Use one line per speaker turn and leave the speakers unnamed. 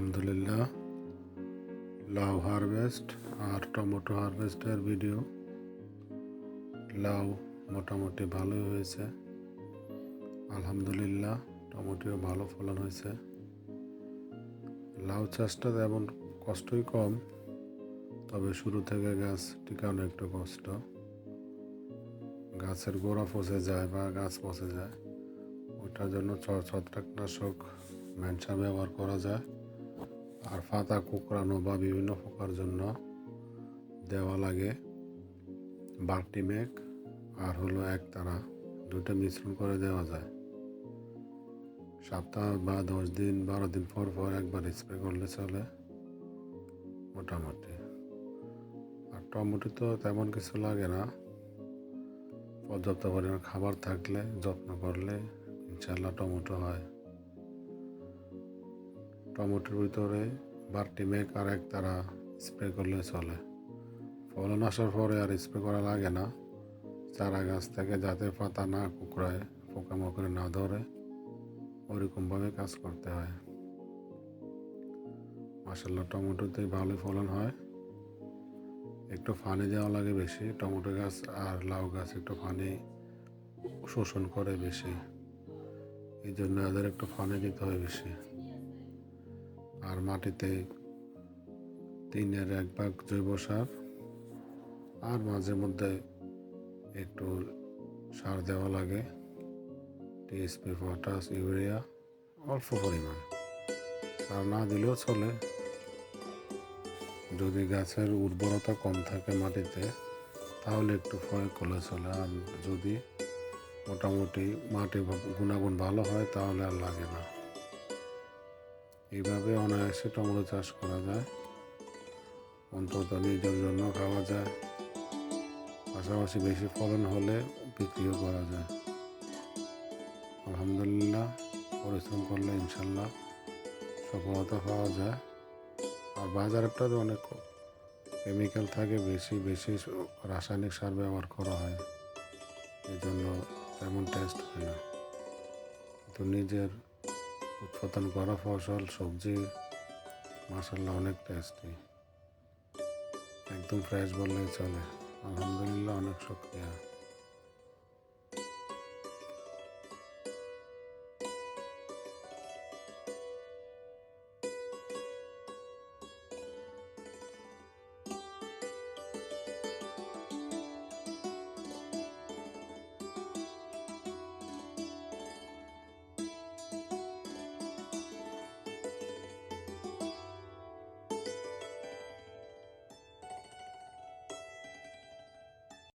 আলহামদুলিল্লাহ। লাউ হারভেস্ট আর টমেটো হারভেস্টের ভিডিও। লাউ মোটামুটি ভালোই হয়েছে। আলহামদুলিল্লাহ টমেটোও ভালো ফলন হয়েছে। লাউ চাষটা তেমন কষ্টই কম, তবে শুরু থেকে গাছ টিকানো একটু কষ্ট। গাছের গোড়া পচে যায় বা গাছ পচে যায়, ওটার জন্য ছত্রাকনাশক, ম্যানসা ব্যবহার করা যায়। আর পাতা কুকরানো বা বিভিন্ন পোকার জন্য দেওয়া লাগে। বাল্টি মেঘ আর হলো একতারা দুটো মিশ্রণ করে দেওয়া যায়। সপ্তাহ বা দশ দিন, বারো দিন পর পর একবার স্প্রে করলে চলে। মোটামুটি। আর টমেটো তো তেমন কিছু লাগে না। পর্যাপ্ত পরিমাণ খাবার থাকলে, যত্ন করলে ইনশাল্লাহ টমেটো হয়। টমেটোর ভিতরে বারটি মেঘ আর এক তারা স্প্রে করলে চলে। ফলন আসার পরে আর স্প্রে করা লাগে না। চারা গাছ থেকে যাতে পাতা না কুকড়ায়, পোকামাকড়ে না ধরে ওরকমভাবে কাজ করতে হয়। মাসাল্লাহ টমেটোতে ভালো ফলন হয়। একটু পানি দেওয়া লাগে বেশি, টমেটো গাছ আর লাউ গাছ একটু পানি শোষণ করে বেশি। এই জন্য এদের একটু পানি দিতে হয় বেশি। আর মাটিতে তিনের এক ভাগ জৈব সার আর মাঝে মধ্যে একটু সার দেওয়া লাগে। টিএসপি, পটাশ, ইউরিয়া অল্প পরিমাণ। সার না দিলেও চলে। যদি গাছের উর্বরতা কম থাকে মাটিতে, তাহলে একটু প্রয়োগ করলে চলে। আর যদি মোটামুটি মাটি ভা- গুণাগুণ ভালো হয়, তাহলে আর লাগে না। এইভাবে অনায়াসে টমেটো চাষ করা যায়। অন্তত নিজের জন্য খাওয়া যায়। পাশাপাশি বেশি ফলন হলে বিক্রিও করা যায়। আলহামদুলিল্লাহ, পরিশ্রম করলে ইনশাল্লাহ সফলতা পাওয়া যায়। আর বাজারটা তো অনেক কেমিক্যাল থাকে, বেশি বেশি রাসায়নিক সার ব্যবহার করা হয়। এই জন্য তেমন টেস্ট হয় না। তো নিজের উৎপাদন করা ফসল সবজি মাসাল্লাহ অনেক টেস্টি একদম ফ্রেশ বললেই চলে। আলহামদুলিল্লাহ অনেক শুক্রিয়া।